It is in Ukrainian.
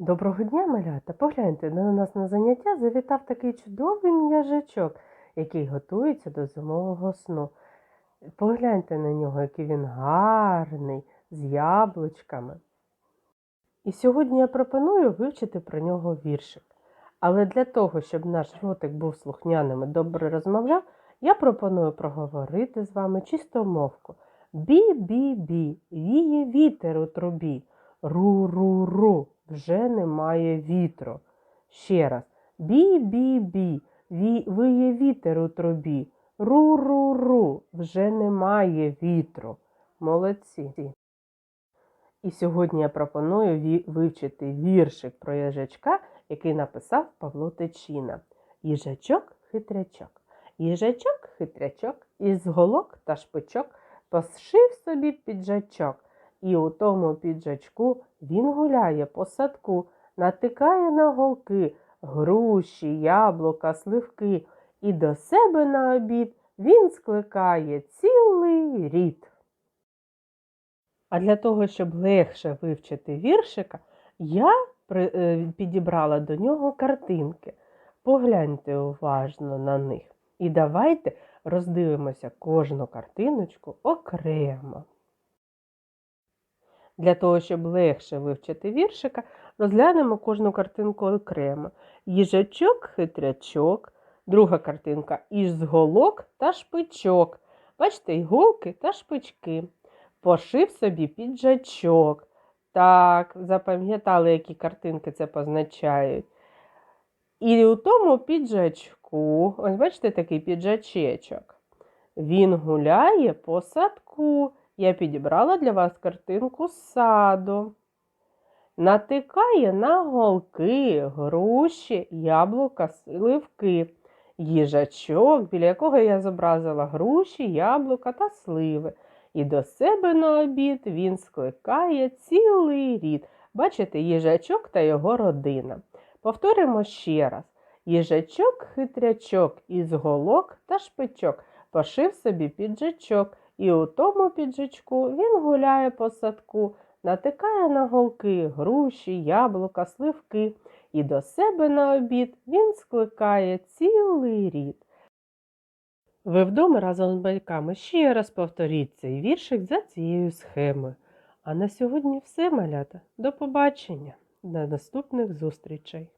Доброго дня, малята! Погляньте, до нас на заняття завітав такий чудовий м'яжачок, який готується до зимового сну. Погляньте на нього, який він гарний, з яблучками. І сьогодні я пропоную вивчити про нього віршик. Але для того, щоб наш ротик був слухняним і добре розмовляв, я пропоную проговорити з вами чистомовку. Бі-бі-бі, віє вітер у трубі. Ру-ру-ру, вже немає вітру. Ще раз. Бі-бі-бі, виє вітер у трубі. Ру-ру-ру, вже немає вітру. Молодці. І сьогодні я пропоную вивчити віршик про їжачка, який написав Павло Тичина. Їжачок хитрячок. Їжачок хитрячок із голок та шпичок пошив собі піджачок. І у тому піджачку він гуляє по садку, натикає на голки, груші, яблука, сливки, і до себе на обід він скликає цілий рід. А для того, щоб легше вивчити віршика, я е, підібрала до нього картинки. Погляньте уважно на них. І давайте роздивимося кожну картиночку окремо. Для того, щоб легше вивчити віршика, розглянемо кожну картинку окремо. Їжачок, хитрячок, друга картинка із голок та шпичок. Бачите, іголки та шпички. Пошив собі піджачок. Так, запам'ятали, які картинки це позначають. І у тому піджачку, ось бачите, такий піджачечок. Він гуляє по садку. Я підібрала для вас картинку саду. Натикає на голки, груші, яблука, сливки. Їжачок, біля якого я зобразила груші, яблука та сливи. І до себе на обід він скликає цілий рід. Бачите, їжачок та його родина. Повторимо ще раз. Їжачок хитрячок із голок та шпичок пошив собі піджачок, і у тому піджачку він гуляє по садку, натикає на голки, груші, яблука, сливки, і до себе на обід він скликає цілий рід. Ви вдома разом з батьками ще раз повторіть цей віршик за цією схемою. А на сьогодні все, малята. До побачення, до наступних зустрічей.